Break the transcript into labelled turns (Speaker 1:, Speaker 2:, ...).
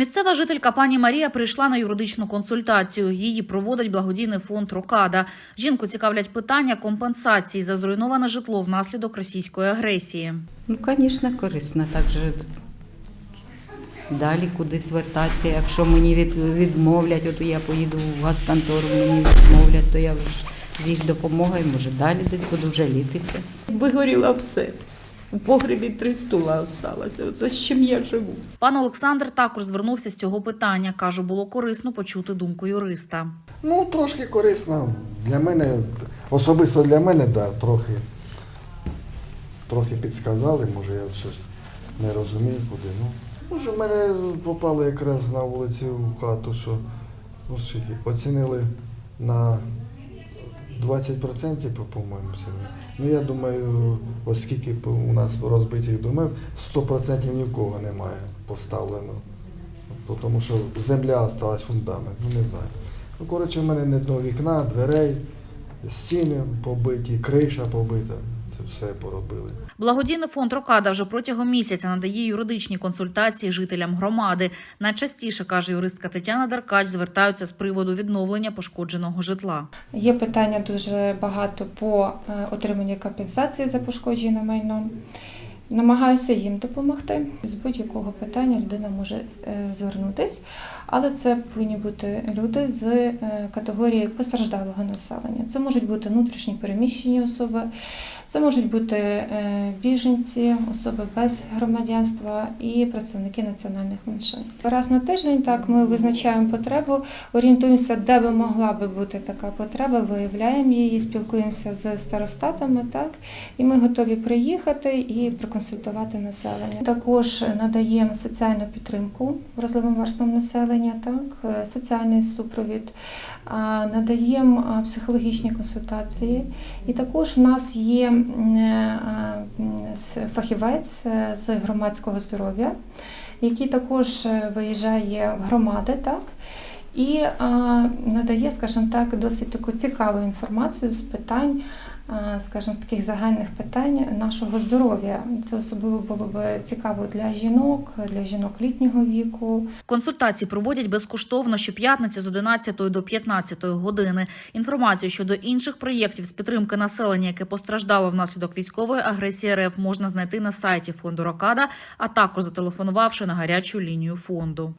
Speaker 1: Місцева жителька пані Марія прийшла на юридичну консультацію. Її проводить благодійний фонд Рокада. Жінку цікавлять питання компенсації за зруйноване житло внаслідок російської агресії.
Speaker 2: Ну, звісно, корисно. Так же далі кудись звертатися. Якщо мені від, відмовлять, от я поїду в газконтору, мені відмовлять, то я вже з їх допомогою, може, далі десь буду жалітися. Вигоріло все. У погребі три стула осталося. Оце з чим я живу.
Speaker 1: Пан Олександр також звернувся з цього питання. каже, було корисно почути думку юриста.
Speaker 3: Ну, трошки корисно. Для мене, особисто для мене, да, трохи, трохи підсказали, може я щось не розумію куди. Ну, може, в мене попало якраз на вулиці в хату, що ну, оцінили на 20%, по- по-моєму. Ну, я думаю, оскільки у нас розбитих домів, 100% ні в кого немає поставлено. Тому що земля осталась фундамент, ну не знаю. Ну, коротше, в мене не одного вікна, дверей, стіни побиті, криша побита. Це все поробили.
Speaker 1: Благодійний фонд Рокада вже протягом місяця надає юридичні консультації жителям громади. Найчастіше каже юристка Тетяна Даркач, звертаються з приводу відновлення пошкодженого житла.
Speaker 4: Є питання дуже багато по отриманні отриманню компенсації за пошкоджене майно. Намагаюся їм допомогти. З будь-якого питання людина може е, звернутись, але це повинні бути люди з е, категорії постраждалого населення. Це можуть бути внутрішні переміщені особи, це можуть бути е, біженці, особи без громадянства і представники національних меншин. Раз на тиждень так ми визначаємо потребу, орієнтуємося, де би могла би бути така потреба, виявляємо її, спілкуємося з старостатами, так і ми готові приїхати і проконсультувати населення. Також надаємо соціальну підтримку вразливим верствам населення, так е, соціальний супровід, надаємо психологічні консультації. І також в нас є е, фахівець е, з громадського здоров'я, який також е, виїжджає в громади, так. І а, надає, скажімо так, досить таку цікаву інформацію з питань, скажімо, таких загальних питань нашого здоров'я. Це особливо було б цікаво для жінок, для жінок літнього віку,
Speaker 1: Консультації проводять безкоштовно щоп'ятниці з 11 до 15 години. Інформацію щодо інших проєктів з підтримки населення, яке постраждало внаслідок військової агресії РФ, можна знайти на сайті фонду Рокада, а також зателефонувавши на гарячу лінію фонду.